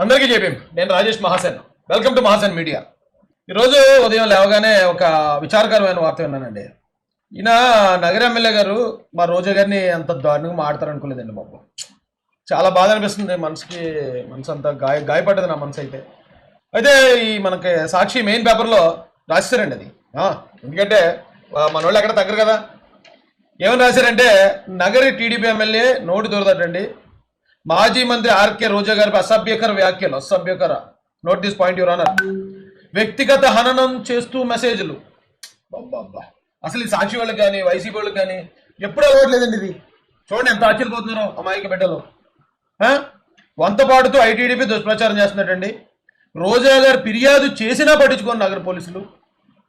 అందరికీ చెప్పాం నేను Rajesh Mahasen. Welcome to Mahasen media. ఈరోజు ఉదయం లేవగానే ఒక విచారకరమైన వార్త విన్నానండి. ఈయన నగర ఎమ్మెల్యే గారు మా రోజా గారిని అంత దారుణంగా మాడతారనుకోలేదండి బాబు. చాలా బాధ అనిపిస్తుంది మనసుకి మనసు అంతా గాయ గాయపడ్డది నా మనసు అయితే. అయితే ఈ మనకి సాక్షి మెయిన్ పేపర్లో రాశారండి అది. ఎందుకంటే మన వాళ్ళు ఎక్కడ తగ్గరు కదా. ఏమని రాశారంటే నగరి టీడీపీ ఎమ్మెల్యే నోటి దొరదటండి మాజీ మంత్రి ఆర్కే రోజా గారిపై అసభ్యకర వ్యాఖ్యలు అసభ్యకర. Note this point your honour వ్యక్తిగత హననం చేస్తూ మెసేజ్లు అసలు ఈ సాక్షి వాళ్ళకి కానీ వైసీపీ వాళ్ళకి కానీ ఎప్పుడు అలవాట్లేదండి ఇది. చూడండి ఎంత ఆశ్చర్యపోతున్నారో అమాయక బిడ్డలు. ఆ? వంతపాటుతో ఐటీడీపీ దుష్ప్రచారం చేస్తున్నట్టండి. రోజా గారు ఫిర్యాదు చేసినా పట్టించుకోని నగర పోలీసులు.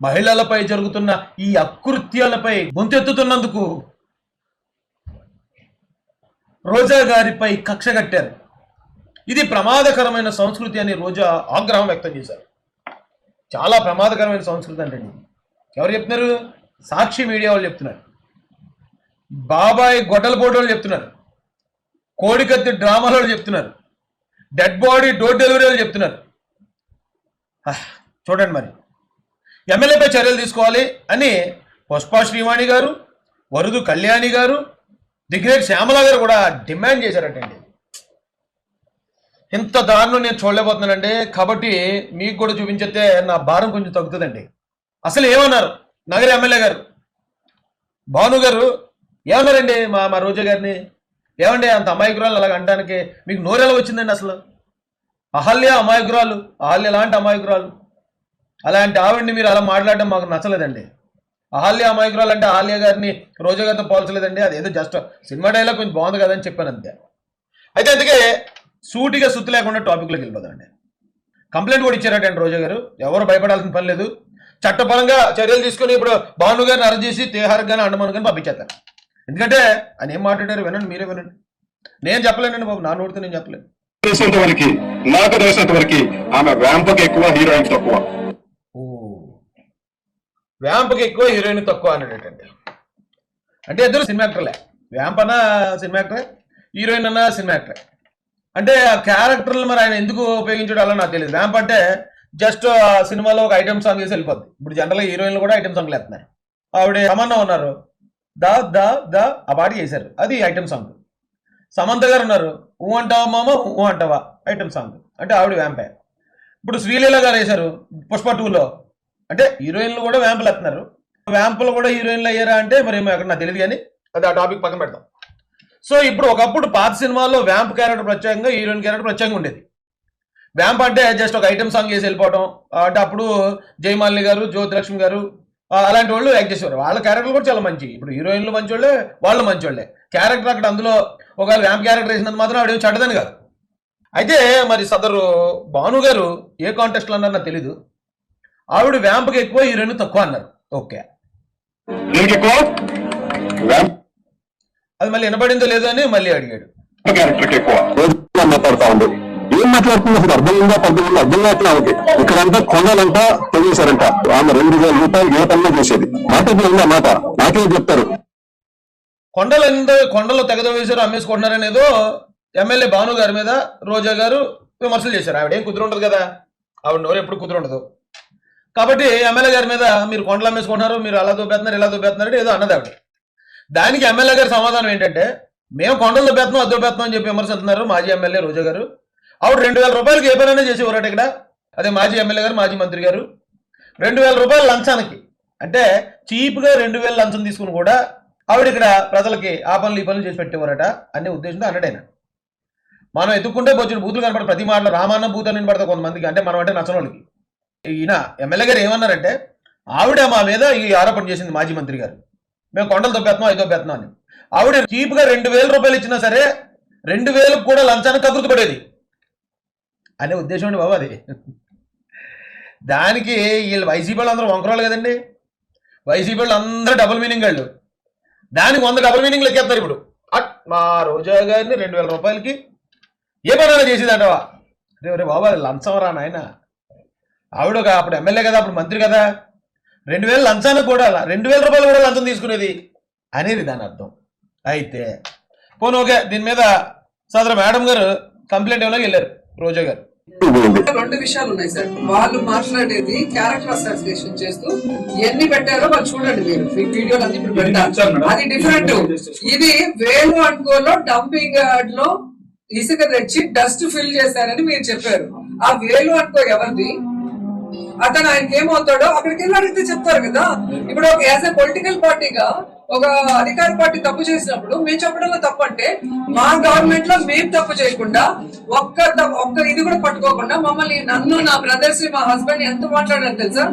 మహిళలపై జరుగుతున్న ఈ అకృత్యాలపై గొంతెత్తుతున్నందుకు రోజా గారిపై కక్ష కట్టారు. ఇది ప్రమాదకరమైన సంస్కృతి అని రోజా ఆగ్రహం వ్యక్తం చేశారు. చాలా ప్రమాదకరమైన సంస్కృతి అంటే ఎవరు చెప్తున్నారు? సాక్షి మీడియా వాళ్ళు చెప్తున్నారు. బాబాయ్ గొడ్డల బోర్డు వాళ్ళు చెప్తున్నారు. కోడికత్తి డ్రామాలు వాళ్ళు చెప్తున్నారు. డెడ్ బాడీ డోర్ డెలివరీ వాళ్ళు చెప్తున్నారు. చూడండి మరి. ఎమ్మెల్యేపై చర్యలు తీసుకోవాలి అని పుష్ప శ్రీవాణి గారు వరుదు కళ్యాణి గారు దిగ్గరేట్ శ్యామల గారు కూడా డిమాండ్ చేశారటండి. ఇంత దారుణం నేను చూడలేకపోతున్నానండి. కాబట్టి మీకు కూడా చూపించేస్తే నా భారం కొంచెం తగ్గుతుందండి. అసలు ఏమన్నారు? నగర ఎమ్మెల్యే గారు. భాను గారు ఏమన్నారండి మా మా రోజా గారిని? ఏమండి అంత అమాయకురాలు అలాగ అనడానికి మీకు నోరెలా వచ్చిందండి అసలు? అహల్య అమాయకురాలు అహల్య లాంటి అమాయకురాలు. అలాంటి ఆవిడ్ని మీరు అలా మాట్లాడడం మాకు నచ్చలేదండి. అహల్య అమాయకురాలు అంటే అహల్య గారిని రోజా గారితో పోల్చలేదండి. అదేదో జస్ట్ సినిమా డైలాగ్ కొంచెం బాగుంది కదని చెప్పాను అంతే. అయితే అందుకే సూటిగా సుత్తు లేకుండా టాపిక్లోకి వెళ్ళిపోదామండి. కంప్లైంట్ కూడా ఇచ్చారటండి రోజా గారు. ఎవరు భయపడాల్సిన పని లేదు. చట్టపరంగా చర్యలు తీసుకొని ఇప్పుడు భాను గారిని అరెస్ట్ చేసి తేహార్ గాని అండమాన్ గాని పంపించేస్తారు. ఎందుకంటే ఆయన ఏం మాట్లాడారు వినండి మీరే వినండి. నేను చెప్పలేనండి బాబు నా నోటితో నేను చెప్పలేను. తెలిసినంత వరకు నాకు తెలిసినంత వరకు ఆమె వ్యాంపకి ఎక్కువ హీరోయిన్ తక్కువ. వ్యాంప్కి ఎక్కువ హీరోయిన్ తక్కువ అనేటండి అంటే ఇద్దరు సినిమా యాక్టర్లే. వ్యాంప్ అన్న సినిమా యాక్టరే హీరోయిన్ అన్న సినిమా యాక్టరే. అంటే ఆ క్యారెక్టర్లు మరి ఆయన ఎందుకు ఉపయోగించడం అలా నాకు తెలియదు వ్యాంప్ అంటే జస్ట్ ఆ సినిమాలో ఒక ఐటమ్ సాంగ్ చేసి వెళ్ళిపోద్ది. ఇప్పుడు జనరల్గా హీరోయిన్లు కూడా ఐటమ్ సాంగ్లు వేస్తున్నారు. ఆవిడ సమన్న ఉన్నారు. దా దా దా ఆ పాట చేశారు. అది ఐటమ్ సాంగ్. సమంత గారు ఉన్నారు. ఊ అంటావా మామ? ఊ అంటావా? Item song. అంటే ఆవిడ వ్యాంపే. ఇప్పుడు శ్రీలీల గారు వేశారు. పుష్ప టూలో. అంటే హీరోయిన్లు కూడా వ్యాంపులు ఎత్తున్నారు వ్యాంపులు కూడా హీరోయిన్లు అయ్యారా అంటే మరి అక్కడ నాకు తెలియదు కానీ అది ఆ టాపిక్ పక్కన పెడతాం. సో ఇప్పుడు ఒకప్పుడు పాత సినిమాల్లో వ్యాంప్ క్యారెక్టర్ ప్రత్యేకంగా హీరోయిన్ క్యారెక్టర్ ప్రత్యేకంగా ఉండేది. వ్యాంప్ అంటే జస్ట్ ఒక ఐటమ్ సాంగ్ చేసి వెళ్ళిపోవటం. అంటే అప్పుడు జయమాలిని గారు జ్యోతిలక్ష్మి గారు అలాంటి వాళ్ళు యాక్ట్ చేసేవారు. వాళ్ళ క్యారెక్టర్లు కూడా చాలా మంచి. ఇప్పుడు హీరోయిన్లు మంచోళ్ళే వాళ్ళు మంచోళ్ళే. క్యారెక్టర్ అక్కడ అందులో ఒకవేళ వ్యాంప్ క్యారెక్టర్ వేసినంత మాత్రం ఆవిడ చెడ్డదని కాదు. అయితే మరి సదరు భాను గారు ఏ కాంటెస్ట్లో అన్నారో నాకు తెలీదు. ఆవిడ వ్యాంప్కి ఎక్కువ హీరోయిన్ తక్కువ అన్నారు. ఓకే. అది మళ్ళీ వినపడిందో లేదో అని మళ్ళీ అడిగాడు. ఏం మాట్లాడుతుంది? అసలు అర్థం ఉందా? అర్థం ఉందా? అర్థం కావట్లే ఆమెకి. ఇక్కడంతా కొండలంతా తెగేశారంట ఆమె రెండు వేల రూపాయలు పనిలో చేసేది. మాట ఉందా మాట? నాకేం చెప్తారు? కొండలు ఎంతో కొండలు తెగదవేశారు అమ్మేసుకుంటున్నారనేదో ఎమ్మెల్యే భాను గారి మీద రోజా గారు విమర్శలు చేశారు. ఆవిడ ఏం కుదురుండదు కదా? ఆవిడ నోరు ఎప్పుడు కుదురుండదు కాబట్టి ఎమ్మెల్యే గారి మీద మీరు కొండలు అమ్మేసుకుంటున్నారు మీరు అలా దొబ్బేస్తున్నారు ఇలా దొబ్బేస్తున్నారు ఏదో అన్నది ఆవిడ. దానికి ఎమ్మెల్యే గారి సమాధానం ఏంటంటే మేము కొండలు దొబ్బేస్తున్నాం అది దొబ్బేస్తున్నాం అని చెప్పి విమర్శిస్తున్నారు మాజీ ఎమ్మెల్యే రోజా గారు. ఆవిడ రెండు వేల రూపాయలకి ఏ పనైనా చేసేవారట ఇక్కడ. అదే మాజీ ఎమ్మెల్యే గారు మాజీ మంత్రి గారు. రెండు వేల రూపాయలు లంచానికి అంటే చీప్గా రెండు వేల లంచం తీసుకుని కూడా ఆవిడ ఇక్కడ ప్రజలకి ఆ పనులు ఈ పనులు చేసి పెట్టేవారట అనే ఉద్దేశంతో అన్నడైన. మనం ఎత్తుక్కుంటే వచ్చిన బూతులు కనపడే ప్రతి మాటలో రామాన్న బూత్ అని పడతా కొంతమందికి. అంటే మనం అంటే నచ్చని వాళ్ళకి ఈయన ఎమ్మెల్యే గారు ఏమన్నారంటే ఆవిడ మా మీద ఈ ఆరోపణ చేసింది మాజీ మంత్రి గారు. మేము కొండలు దొబ్బేస్తున్నాం ఐదు దొబ్బేస్తున్నాం అని. ఆవిడ చీప్గా రెండు వేల రూపాయలు ఇచ్చినా సరే రెండు వేలకు కూడా లంచానికి కకృతి పడేది. అనే ఉద్దేశం అండి బాబు అది. దానికి వీళ్ళు వైసీపీ వాళ్ళు అందరూ వంకరాలు కదండి. వైసీపీ వాళ్ళు అందరూ డబుల్ మీనింగ్ వాళ్ళు. దానికి వంద డబుల్ మీనింగ్ లెక్కేస్తారు ఇప్పుడు. అట్ మా రోజా గారిని రెండు వేల రూపాయలకి ఏ పనైనా చేసేదంటవా? రే రే బాబు అది లంచం రా నాయనా. ఆవిడ ఒక అప్పుడు ఎమ్మెల్యే కదా అప్పుడు మంత్రి కదా. రెండు వేలు లంచానికి కూడా రెండు వేల రూపాయలు కూడా లంచం తీసుకునేది అనేది దాని అర్థం. అయితే పోను ఓకే దీని మీద సదరు మేడం గారు కంప్లైంట్ ఇవ్వడానికి వెళ్ళారు రోజా గారు? రెండు విషయాలు ఉన్నాయి సార్. వాళ్ళు మాట్లాడేది క్యారెక్టర్ అసోసియేషన్ చేస్తూ ఎన్ని పెట్టారో వాళ్ళు చూడండి మీరు. వీడియోలు అన్ని ఇప్పుడు పెట్టారు అది డిఫరెంట్ ఇది వేలు అనుకోలో డంపింగ్ యార్డ్లో ఇసుక తెచ్చి డస్ట్ ఫిల్ చేశారని మీరు చెప్పారు. ఆ వేలు అనుకో ఎవరిది? అతను ఆయనకి ఏమవుతాడో అక్కడికి వెళ్ళి అడిగితే చెప్తారు కదా. ఇప్పుడు ఒక యాజ్ ఎ పొలిటికల్ పార్టీగా ఒక అధికార పార్టీ తప్పు చేసినప్పుడు మేము చెప్పడంలో తప్పు అంటే మా గవర్నమెంట్లో మేము తప్పు చేయకుండా ఒక్క ఒక్క ఇది కూడా పట్టుకోకుండా మమ్మల్ని నన్ను నా బ్రదర్స్ మా హస్బెండ్ ఎంత మాట్లాడారు తెలుసా?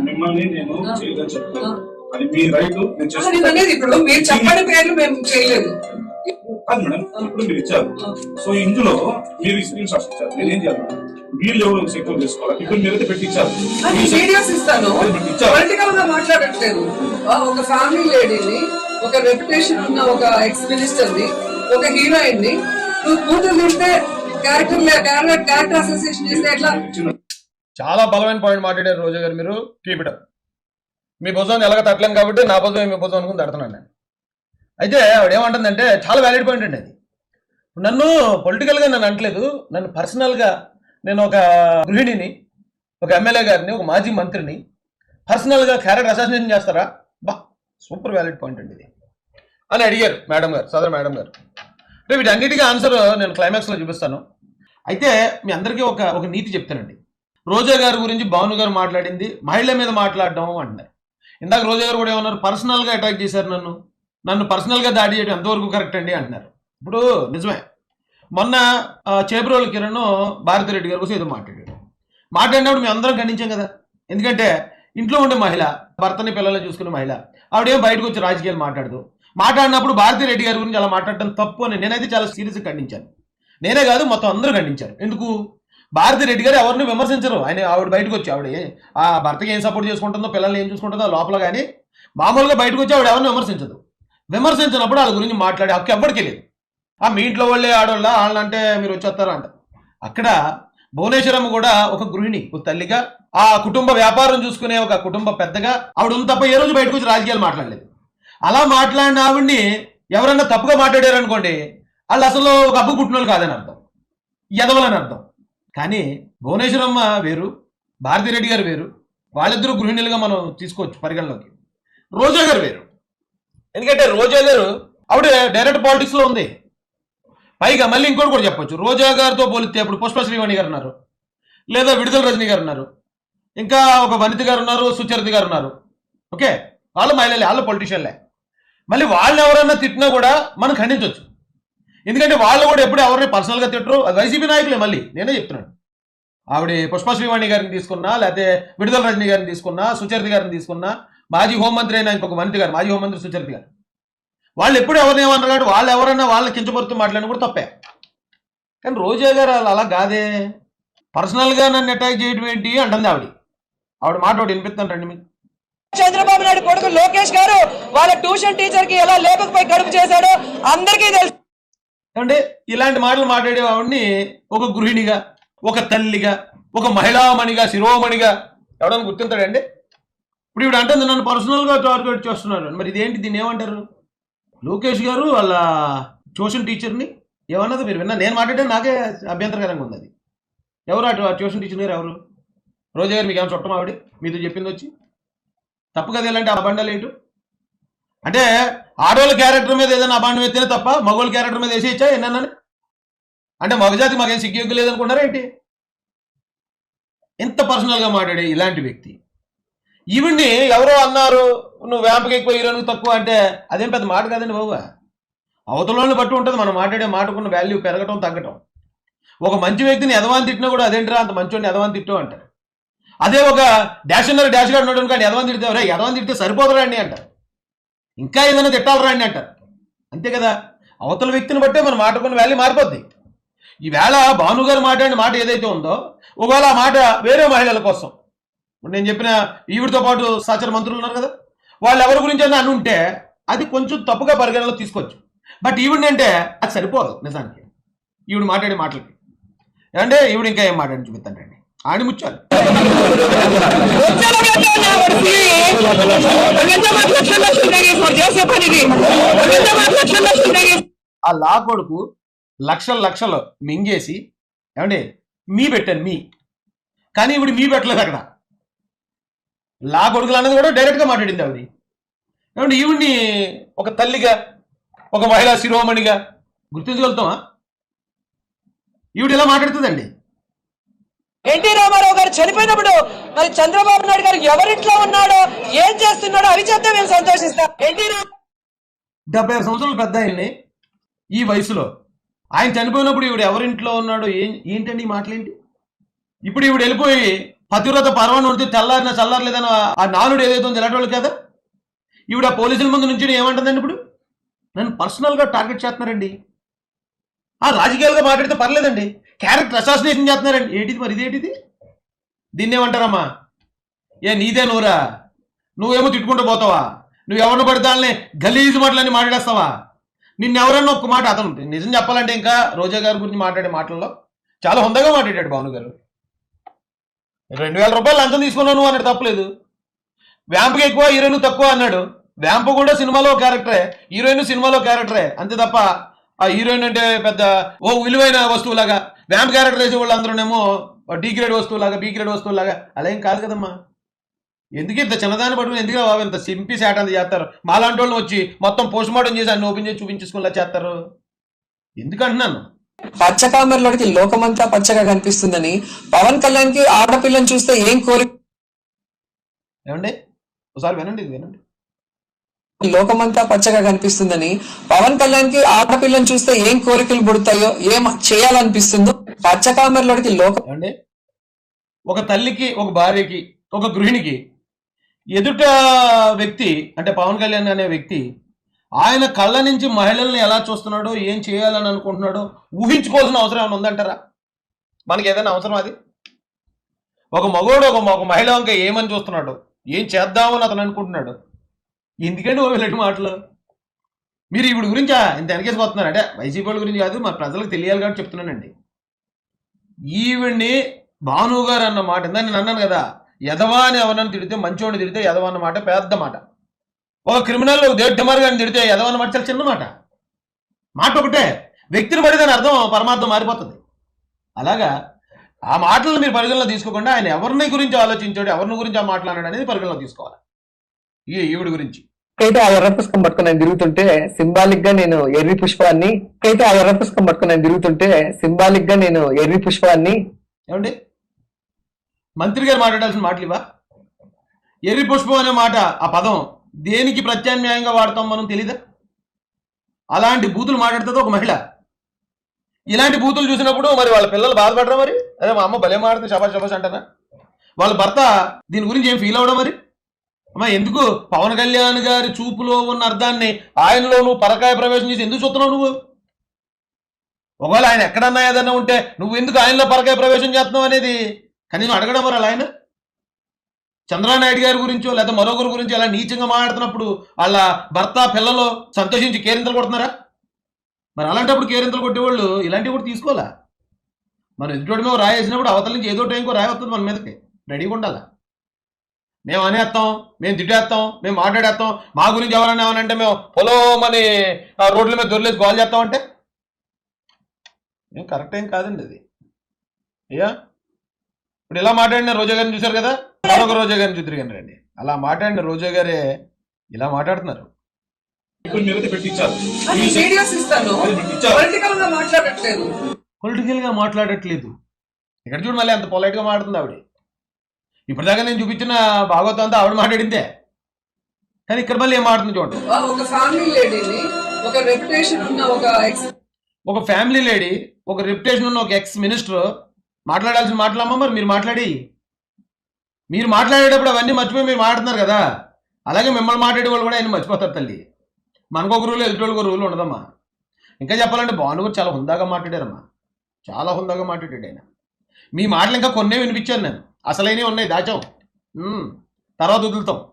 అనేది ఇప్పుడు మీరు చెప్పని పేర్లు మేము చేయలేదు. కాదు మేడం ఇప్పుడు మీరు ఇచ్చారు. సో ఇందులో మీరు స్క్రీన్ షాట్స్ ఇచ్చారు. నేను ఏం చేయాలి? వీళ్ళు ఎవరు? సెక్యూర్ చేసుకోవాలి. ఇప్పుడు మీరైతే పెట్టి ఇచ్చారు అది వీడియోస్ ఇస్తాను. పొలిటికల్గా మాట్లాడట్లేదు. ఆ, ఒక ఫ్యామిలీ లేడీని ఒక రెప్యుటేషన్ ఉన్న ఒక ఎక్స్ మినిస్టర్ని ఒక హీరోయిన్ని నువ్వు కూతురు తింటే క్యారెక్టర్ క్యారెక్టర్ అసోసియేషన్ చేస్తే ఎట్లా? చాలా బలమైన పాయింట్ మాట్లాడారు రోజా గారు మీరు. కీప్ ఇట్ మీ భుజాన్ని ఎలాగ తట్టలేం కాబట్టి నా భుజం మీ భుజం అనుకుని తడుతున్నాను నేను. అయితే ఆవిడ ఏమంటుందంటే చాలా వ్యాలిడ్ పాయింట్ అండి అది. నన్ను పొలిటికల్గా నన్ను అంటలేదు నన్ను పర్సనల్గా నేను ఒక గృహిణిని ఒక ఎమ్మెల్యే గారిని ఒక మాజీ మంత్రిని పర్సనల్గా క్యారెక్టర్ అసాసినేషన్ చేస్తారా? బా సూపర్ వ్యాలిడ్ పాయింట్ అండి ఇది. అని అడిగారు మేడం గారు సదర్ మేడం గారు. అంటే వీటన్నిటికీ ఆన్సర్ నేను క్లైమాక్స్లో చూపిస్తాను. అయితే మీ అందరికీ ఒక ఒక నీతి చెప్తానండి. రోజా గారి గురించి భాను గారు మాట్లాడింది మహిళ మీద మాట్లాడడం అంటున్నారు. ఇందాక రోజా గారు కూడా ఏమన్నారు పర్సనల్గా అటాక్ చేశారు నన్ను. నన్ను పర్సనల్గా దాడి చేయడం ఎంతవరకు కరెక్ట్ అండి అంటున్నారు. ఇప్పుడు నిజమే. మొన్న చేబ్రోల కిరణ్ భారతిరెడ్డి గారి కోసం ఏదో మాట్లాడాడు మాట్లాడినప్పుడు మేము అందరం ఖండించాం కదా. ఎందుకంటే ఇంట్లో ఉండే మహిళ భర్తని పిల్లల్ని చూసుకునే మహిళ ఆవిడేం బయటకు వచ్చి రాజకీయాలు మాట్లాడదు. మాట్లాడినప్పుడు భారతిరెడ్డి గారి గురించి అలా మాట్లాడడం తప్పు అని నేనైతే చాలా సీరియస్గా ఖండించాను. నేనే కాదు మొత్తం అందరూ ఖండించారు. ఎందుకు? భారతిరెడ్డి గారు ఎవరిని విమర్శించరు. ఆయన ఆవిడ బయటకు వచ్చి ఆవిడ ఆ భర్తకి ఏం సపోర్ట్ చేసుకుంటుందో పిల్లల్ని ఏం చూసుకుంటుందో లోపల కానీ మామూలుగా బయటకు వచ్చి ఆవిడ ఎవరిని విమర్శించదు. విమర్శించినప్పుడు వాళ్ళ గురించి మాట్లాడే హక్కు ఎవ్వడికి లేదు. మీ ఇంట్లో వాళ్ళే ఆడవాళ్ళ వాళ్ళంటే మీరు వచ్చేస్తారా అంట అక్కడ భువనేశ్వరమ్మ కూడా ఒక గృహిణి ఒక తల్లిగా ఆ కుటుంబ వ్యాపారం చూసుకునే ఒక కుటుంబ పెద్దగా ఆవిడ ఉంది తప్ప ఏ రోజు బయటకు వచ్చి రాజకీయాలు మాట్లాడలేదు. అలా మాట్లాడిన ఆవిడ్ని ఎవరన్నా తప్పుగా మాట్లాడారు అనుకోండి వాళ్ళు అసలు ఒక అబ్బు పుట్టినోళ్ళు కాదని అర్థం. ఎదవలని అర్థం. కానీ భువనేశ్వరమ్మ వేరు భారతిరెడ్డి గారు వేరు వాళ్ళిద్దరూ గృహిణులుగా మనం తీసుకోవచ్చు పరిగణలోకి. రోజా గారు వేరు. ఎందుకంటే రోజా గారు ఆవిడ డైరెక్ట్ పాలిటిక్స్లో ఉంది. పైగా మళ్ళీ ఇంకోటి కూడా చెప్పొచ్చు. రోజా గారితో పోలిస్తే ఇప్పుడు పుష్ప శ్రీవాణి గారు ఉన్నారు. లేదా విడుదల రజనీ గారు ఉన్నారు. ఇంకా ఒక వనిత గారు ఉన్నారు సుచరిత గారు ఉన్నారు. ఓకే? వాళ్ళు మహిళలే వాళ్ళు పొలిటీషియన్లే మళ్ళీ వాళ్ళు ఎవరన్నా తిట్టినా కూడా మనం ఖండించవచ్చు ఎందుకంటే వాళ్ళు కూడా ఎప్పుడు ఎవరిని పర్సనల్గా తిట్టరు. వైసీపీ నాయకులే మళ్ళీ. నేనే చెప్తున్నాను. ఆవిడ పుష్ప శ్రీవాణి గారిని తీసుకున్నా లేకపోతే విడుదల రజనీ గారిని తీసుకున్నా సుచరిత గారిని తీసుకున్నా మాజీ హోంమంత్రి అయిన ఇంకొక మంత్రి గారు మాజీ హోంమంత్రి సుచరిత గారు. వాళ్ళు ఎప్పుడు ఎవరిని ఏమన్నారు వాళ్ళు ఎవరైనా వాళ్ళని కించపరుతూ మాట్లాడిన కూడా తప్పే. కానీ రోజా గారు అలా అలా కాదే. పర్సనల్గా నన్ను అటాక్ చేయడం ఏంటి? అంటుంది ఆవిడ. ఆవిడ మాట ఒకటి వినిపిస్తాను రండి మీకు చంద్రబాబు నాయుడు కొడుకు లోకేష్ గారు వాళ్ళ ట్యూషన్ టీచర్కి ఎలా లేపకపోయి కడుపు చేశాడో అందరికీ తెలుసు. ఏమంటే ఇలాంటి మాటలు మాట్లాడే ఆవిడ్ని ఒక గృహిణిగా ఒక తల్లిగా ఒక మహిళామణిగా శిరోమణిగా ఎవడన్నా గుర్తింతాడండి ఇప్పుడు ఇవిడ అంటుంది నన్ను పర్సనల్గా టార్గెట్ చేస్తున్నారు. మరి ఇదేంటి? దీన్ని ఏమంటారు? లోకేష్ గారు వాళ్ళ ట్యూషన్ టీచర్ని ఏమన్నది మీరు విన్నా నేను మాట్లాడే నాకే అభ్యంతరకరంగా ఉంది అది. ఎవరు అటు ఆ ట్యూషన్ టీచర్ గారు ఎవరు? రోజా గారు మీకు ఏమైనా చుట్టం ఆవిడ? మీతో చెప్పింది వచ్చి? తప్పు కదా ఇలాంటి అబండాలు ఏంటో? అంటే ఆడవాళ్ళ క్యారెక్టర్ మీద ఏదైనా అబాండం ఎత్తేనే తప్ప మగవాళ్ళ క్యారెక్టర్ మీద వేసేయచ్చా ఎన్నని అంటే మగజాతి మాకేం సిగ్గు లేదనుకున్నారా ఏంటి? ఎంత పర్సనల్గా మాట్లాడే ఇలాంటి వ్యక్తి ఈవిడ్ని ఎవరో అన్నారు నువ్వు వేపకి ఎక్కువ హీరోనికి తక్కువ అంటే అదేం పెద్ద మాట కాదండి బాబు. అవతలని బట్టి ఉంటుంది మనం మాట్లాడే మాటకున్న వాల్యూ పెరగటం తగ్గటం. ఒక మంచి వ్యక్తిని ఎదవాని తిట్టినా కూడా అదేంటిరా అంత మంచోడిని ఎదవాని తిట్టు అంటారు అదే ఒక డాష్ అన్నారు డాష్ గారు ఉన్నాడు కానీ ఎదవాని తిడితే రే ఎదవాని తిడితే సరిపోదురా అండి అంటారు ఇంకా ఏదైనా తిట్టాలరాండి అంటారు అంతే కదా? అవతల వ్యక్తిని బట్టే మనం మాటకున్న వాల్యూ మారిపోద్ది. ఈవేళ భానుగారు మాట్లాడిన మాట ఏదైతే ఉందో ఒకవేళ ఆ మాట వేరే మహిళల కోసం నేను చెప్పిన ఈవిడితో పాటు సహచర మంత్రులు ఉన్నారు కదా? వాళ్ళు ఎవరి గురించి అని అనుంటే అది కొంచెం తప్పుగా పరిగణలో తీసుకోవచ్చు. బట్ ఈవిడిని అంటే అది సరిపోదు నిజానికి. ఈవిడ మాట్లాడే మాటలకి. అంటే ఈవిడ ఇంకా ఏం మాట్లాడి చూపిస్తానండి ఆడి ముచ్చాలి. ఆ లా కొడుకు లక్షల లక్షలు మింగేసి ఏమండి? మీ పెట్టాను మీ. కానీ ఇప్పుడు మీ పెట్టలేదు అక్కడ. లా కొడుకులు అన్నది కూడా డైరెక్ట్గా మాట్లాడింది ఆవిడ. ఏమంటే ఈవిడ్ని ఒక తల్లిగా ఒక మహిళా శిరోమణిగా గుర్తించగలుగుతామా? ఈవిడ ఎలా మాట్లాడుతుందండి? ఎన్టీ రామారావు గారు చనిపోయినప్పుడు మరి చంద్రబాబు నాయుడు గారు ఎవరింట్లో ఉన్నాడో ఏం చేస్తున్నాడో అవి చెప్తే మేము సంతోషిస్తాం. ఎన్టీ డెబ్బై ఆరు సంవత్సరాలు పెద్ద ఆయన్ని. ఈ వయసులో ఆయన చనిపోయినప్పుడు ఈవిడ ఎవరింట్లో ఉన్నాడో ఏం ఏంటండి ఈ మాటలేంటి? ఇప్పుడు ఈవిడ వెళ్ళిపోయి పతివ్రత పర్వం ఉడితే తెల్లారిన చల్లారలేదని ఆ- నానుడు ఏదైతే ఉందో ఎలాంటి కదా? ఈవిడ పోలీసుల ముందు నుంచి ఏమంటుందండి ఇప్పుడు? నన్ను పర్సనల్గా టార్గెట్ చేస్తున్నారండి. ఆ రాజకీయాలుగా మాట్లాడితే పర్లేదండి. క్యారెక్టర్ అసాసినేషన్ చేస్తున్నారండి. ఏంటిది మరి ఇదేంటిది దీన్ని ఏమంటారమ్మా? ఏ నీదే నూరా? నువ్వేమో తిట్టుకుంటూ పోతావా? నువ్వు ఎవరిని పడితే వాళ్ళని గలీజు మాటలని మాట్లాడేస్తావా? నిన్ను ఎవరన్నా ఒక్క మాట అతను నిజం చెప్పాలంటే ఇంకా రోజా గారి గురించి మాట్లాడే మాటల్లో చాలా హుందగా మాట్లాడాడు భావన గారు రెండు వేల రూపాయలు లంచం తీసుకున్నావు నువ్వు అన్నాడు తప్పలేదు. వ్యాంప్కి ఎక్కువ హీరోయిన్ తక్కువ అన్నాడు. వ్యాంప్ కూడా సినిమాలో క్యారెక్టరే హీరోయిన్ సినిమాలో క్యారెక్టరే అంతే తప్ప ఆ హీరోయిన్ అంటే పెద్ద ఓ విలువైన వస్తువులాగా వ్యాంప్ క్యారెక్టర్ వేసే వాళ్ళందరూనేమో డి గ్రేడ్ వస్తువులాగా బి గ్రేడ్ వస్తువులాగా. అలా ఏం కాదు కదమ్మా. ఎందుకు ఇంత చిన్నదాన్ని పట్టుకుని ఎందుకు బాబు ఇంత సింపి శాట్ చేస్తారు? మాలాంటి వాళ్ళని వచ్చి మొత్తం పోస్ట్ మార్టం చేసి అన్ని ఓపెన్ చేసి చూపించేసుకునేలా చేస్తారు? ఎందుకంటున్నాను పచ్చకామెరలోకి లోకమంతా పచ్చగా కనిపిస్తుందని పవన్ కళ్యాణ్కి ఆడపిల్లని చూస్తే ఏం కోరిక? ఏమండి? ఒకసారి వినండి ఇది వినండి. లోకమంతా పచ్చగా కనిపిస్తుందని పవన్ కళ్యాణ్కి ఆడపిల్లని చూస్తే ఏం కోరికలు పుడతాయో ఏం చేయాలనిపిస్తుందో పచ్చకామెరలోకి లోక ఏమండి? ఒక తల్లికి ఒక భార్యకి ఒక గృహిణికి ఎదుట వ్యక్తి అంటే పవన్ కళ్యాణ్ అనే వ్యక్తి ఆయన కళ్ళ నుంచి మహిళల్ని ఎలా చూస్తున్నాడో ఏం చేయాలని అనుకుంటున్నాడో ఊహించుకోవాల్సిన అవసరం ఏమైనా ఉందంటారా? మనకి ఏదైనా అవసరం అది? ఒక మగోడు ఒక ఒక మహిళ ఇంకా ఏమని చూస్తున్నాడు? ఏం చేద్దామని అతను అనుకుంటున్నాడు? ఎందుకండి ఓ మాటలు? మీరు ఇవి గురించి ఇంత వెనకేసిపోతున్నారు అంటే వైసీపీ వాళ్ళ గురించి కాదు మా ప్రజలకు తెలియాలి కాబట్టి చెప్తున్నానండి. ఈవిడ్ని భాను గారు అన్న మాట ఇందా నేను అన్నాను కదా యదవా అని ఎవరన్నా తిడితే మంచోడిని తిడితే యదవ అన్న మాట పెద్ద మాట. ఒక క్రిమినల్ ఒక దేడ్డమార్ గారిని తిడితే యదవ అన్న మాట చాలా చిన్న మాట. మాట ఒకటే. వ్యక్తిని బట్టి దాని అర్థం పరమార్థం మారిపోతుంది. అలాగా ఆ మాటలను మీరు పరిగణలో తీసుకోకుండా ఆయన ఎవరిని గురించి ఆలోచించాడు ఎవరిని గురించి ఆ మాట్లాడాడు అనేది పరిగణలో తీసుకోవాలి. ఈ ఈవిడ గురించి. అయితే ఆ ఎర్ర పుష్పం పట్టుకుని నేను తిరుగుతుంటే సింబాలిక్గా నేను ఎర్రి పుష్పాన్ని అయితే ఆ ఎర్ర పుష్పం పట్టుకుని నేను తిరుగుతుంటే సింబాలిక్గా నేను ఎర్రి పుష్పాన్ని. ఏమండి? మంత్రి గారు మాట్లాడాల్సిన మాటలు ఇవా ఎర్రి పుష్పం అనే మాట ఆ పదం దేనికి ప్రత్యామ్నాయంగా వాడతాం మనం తెలీదా? అలాంటి బూతులు మాట్లాడుతుంది ఒక మహిళ. ఇలాంటి బూతులు చూసినప్పుడు మరి వాళ్ళ పిల్లలు బాధపడరా మరి? అదే మా అమ్మ భలే మాడుతుంది షబాష్ షబాష్ అంటారా వాళ్ళ భర్త దీని గురించి ఏం ఫీల్ అవడం మరి? అమ్మా ఎందుకు? పవన్ కళ్యాణ్ గారి చూపులో ఉన్న అర్థాన్ని ఆయనలో నువ్వు పరకాయ ప్రవేశం చేసి ఎందుకు చూస్తున్నావు నువ్వు? ఒకవేళ ఆయన ఎక్కడన్నా ఏదన్నా ఉంటే నువ్వు ఎందుకు ఆయనలో పరకాయ ప్రవేశం చేస్తున్నావు అనేది? కనీసం అడగడం మరి అలా ఆయన? చంద్రనాయుడు గారి గురించో లేదా మరొకరి గురించి అలా నీచంగా మాట్లాడుతున్నప్పుడు వాళ్ళ భర్త పిల్లలు సంతోషించి కేరింతలు కొడుతున్నారా? మరి అలాంటప్పుడు కేరింతలు కొట్టేవాళ్ళు ఇలాంటివి కూడా తీసుకోవాలా? మనం ఎదుటి మేము రాయేసినప్పుడు అవతల నుంచి ఏదో టైంకో రాయి వస్తుంది మన మీదకి. రెడీగా ఉండాలా? మేము అనేస్తాం మేము తిట్టేస్తాం మేము మాట్లాడేస్తాం. మా గురించి ఎవరన్నా ఏమనంటే మేము పొలమని రోడ్ల మీద దొరిలేసి గోల్ చేస్తామంటే ఏం కరెక్ట్ ఏం కాదండి అది. అయ్యా? ఇప్పుడు ఇలా మాట్లాడిన రోజా గారిని చూశారు కదా? మరొక రోజా గారిని చూద్దరు రండి. అలా మాట్లాడిన రోజా గారే ఇలా మాట్లాడుతున్నారు. పొలిటికల్గా మాట్లాడట్లేదు పొలిటికల్గా మాట్లాడట్లేదు. ఇక్కడ చూడు మళ్ళీ అంత పొలైట్గా మాట్లాడుతుంది ఆవిడ. ఇప్పటిదాకా నేను చూపించిన భాగవతం అంతా ఆవిడ మాట్లాడిందే. కానీ ఇక్కడ మళ్ళీ ఏం మాట్లాడుతుంది చూడండి. ఆ, ఒక ఫ్యామిలీ లేడీని ఒక రెప్యుటేషన్ ఉన్న ఒక ఎక్స్ ఒక ఫ్యామిలీ లేడీ ఒక రెప్యుటేషన్ ఉన్న ఒక ఎక్స్ మినిస్టర్ మాట్లాడాల్సిన మాటలమ్మా మరి మీరు మాట్లాడి. మీరు మాట్లాడేటప్పుడు అవన్నీ మర్చిపోయి మీరు మాట్లాడుతున్నారు కదా? అలాగే మిమ్మల్ని మాట్లాడే వాళ్ళు కూడా ఆయన మర్చిపోతారు తల్లి. మనకు ఒక రూల్ ఎదుటి ఒక రూల్ ఉండదమ్మా. ఇంకా చెప్పాలంటే భాను కూడా చాలా హుందాగా మాట్లాడారమ్మా. చాలా హుందాగా మాట్లాడాడు ఆయన. మీ మాటలు ఇంకా కొన్నే వినిపించాను నేను. అసలైనవి ఉన్నాయి దాచాం తర్వాత వదులుతాం.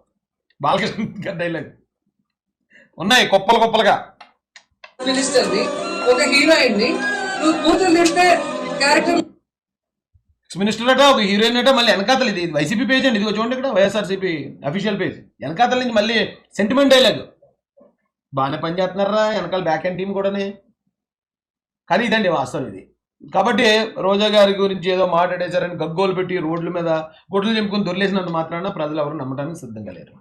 బాలకృష్ణ గారి డైలాగ్ ఉన్నాయి కుప్పలు కుప్పలుగా. ఒక హీరోయిన్ని నువ్వు కూతురు క్యారెక్టర్ ఎక్స్ మినిస్టర్ అట ఒక హీరోయిన్ అట మళ్ళీ వెనకాతలు ఇది వైసీపీ పేజ్ అండి ఇదిగో చూడండి ఇక్కడ వైఎస్ఆర్సీపీ అఫీషియల్ పేజ్ వెనకాతల నుంచి మళ్ళీ సెంటిమెంట్ డైలాగ్ బాగానే పనిచేస్తున్నారా వెనకాల బ్యాక్ అండ్ టీం కూడానే. కానీ ఇదండి వాస్తవం ఇది. కాబట్టి రోజా గారి గురించి ఏదో మాట్లాడేశారని గగ్గోలు పెట్టి రోడ్ల మీద గుడ్లు నింపుకుని దొరిలేసినంత మాత్రాన ప్రజలు ఎవరు నమ్మడానికి సిద్ధంగా లేరు.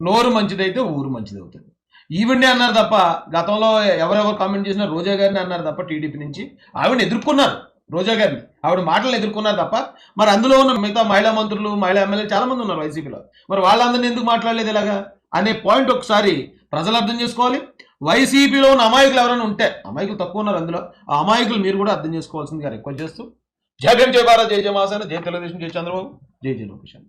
నోరు మంచిదైతే ఊరు మంచిది అవుతుంది. ఈవిడ్ని అన్నారు తప్ప గతంలో ఎవరెవరు కామెంట్ చేసినా రోజా గారిని అన్నారు తప్ప టీడీపీ నుంచి ఆవిడని ఎదుర్కొన్నారు రోజా గారిని. ఆవిడ మాటలు ఎదుర్కొన్నారు తప్ప మరి అందులో ఉన్న మిగతా మహిళా మంత్రులు మహిళా ఎమ్మెల్యేలు చాలా మంది ఉన్నారు వైసీపీలో మరి వాళ్ళందరినీ ఎందుకు మాట్లాడలేదు ఇలాగా? అనే పాయింట్ ఒకసారి ప్రజలు అర్థం చేసుకోవాలి. వైసీపీలో ఉన్న అమాయకులు ఎవరైనా ఉంటే అమాయకులు తక్కువ ఉన్నారు అందులో ఆ అమాయకులు మీరు కూడా అర్థం చేసుకోవాల్సిందిగా రిక్వెస్ట్ చేస్తూ. జగన్ భీమ్ జై భారత్ జై జయ మాసాన జయ తెలుగుదేశం జయ చంద్రబాబు జై జై లోకేషన్